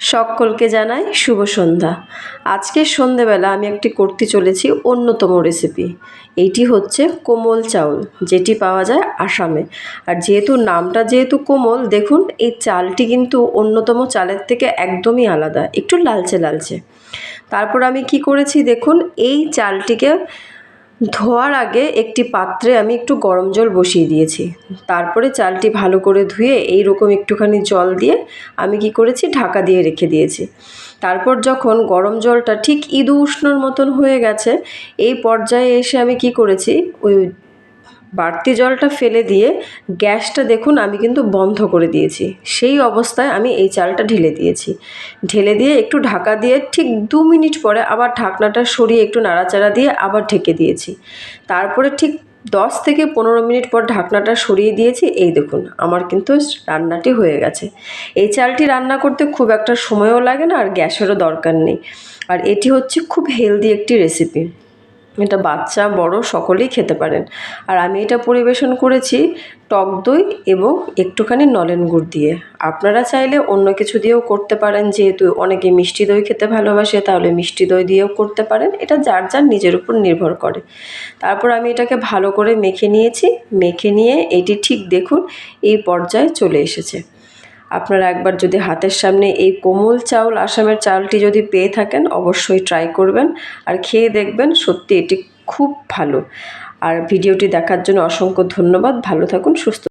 সকলকে জানাই শুভ সন্ধ্যা। আজকে সন্ধেবেলা আমি একটি করতে চলেছি অন্যতম রেসিপি এটি হচ্ছে কোমল চাউল, যেটি পাওয়া যায় আসামে। আর যেহেতু নামটা যেহেতু কোমল, দেখুন এই চালটি কিন্তু অন্যতম চালের থেকে একদমই আলাদা, একটু লালচে লালচে। তারপর আমি কি করেছি দেখুন, এই চালটিকে ধোয়ার আগে একটি পাত্রে আমি একটু গরম জল বসিয়ে দিয়েছি। তারপরে চালটি ভালো করে ধুয়ে এই রকম একটুখানি জল দিয়ে আমি কি করেছি, ঢাকা দিয়ে রেখে দিয়েছি। তারপর যখন গরম জলটা ঠিক ইদু উষ্ণর মতন হয়ে গেছে, এই পর্যায়ে এসে আমি কি করেছি, ওই বাড়তি জলটা ফেলে দিয়ে গ্যাসটা দেখুন আমি কিন্তু বন্ধ করে দিয়েছি। সেই অবস্থায় আমি এই চালটা ঢেলে দিয়েছি। ঢেলে দিয়ে একটু ঢাকা দিয়ে ঠিক দু মিনিট পরে আবার ঢাকনাটা সরিয়ে একটু নাড়াচাড়া দিয়ে আবার ঢেকে দিয়েছি। তারপরে ঠিক দশ থেকে পনেরো মিনিট পর ঢাকনাটা সরিয়ে দিয়েছি। এই দেখুন, আমার কিন্তু রান্নাটি হয়ে গেছে। এই চালটি রান্না করতে খুব একটা সময়ও লাগে না আর গ্যাসেরও দরকার নেই। আর এটি হচ্ছে খুব হেলদি একটি রেসিপি। এটা বাচ্চা, বড়, সকলেই খেতে পারেন। আর আমি এটা পরিবেশন করেছি টক দই এবং একটুখানি নলেন গুড় দিয়ে। আপনারা চাইলে অন্য কিছু দিয়েও করতে পারেন। যেহেতু অনেকে মিষ্টি দই খেতে ভালোবাসে, তাহলে মিষ্টি দই দিয়েও করতে পারেন। এটা যার যার নিজের উপর নির্ভর করে। তারপর আমি এটাকে ভালো করে মেখে নিয়েছি। মেখে নিয়ে এটি ঠিক দেখুন, এই পর্যায়ে চলে এসেছে। আপনারা একবার যদি হাতের সামনে এই কোমল চাউল, আসামের চালটি যদি পেয়ে থাকেন, অবশ্যই ট্রাই করবেন আর খেয়ে দেখবেন সত্যি এটি খুব ভালো। আর ভিডিওটি দেখার জন্য অসংখ্য ধন্যবাদ। ভালো থাকুন, সুস্থ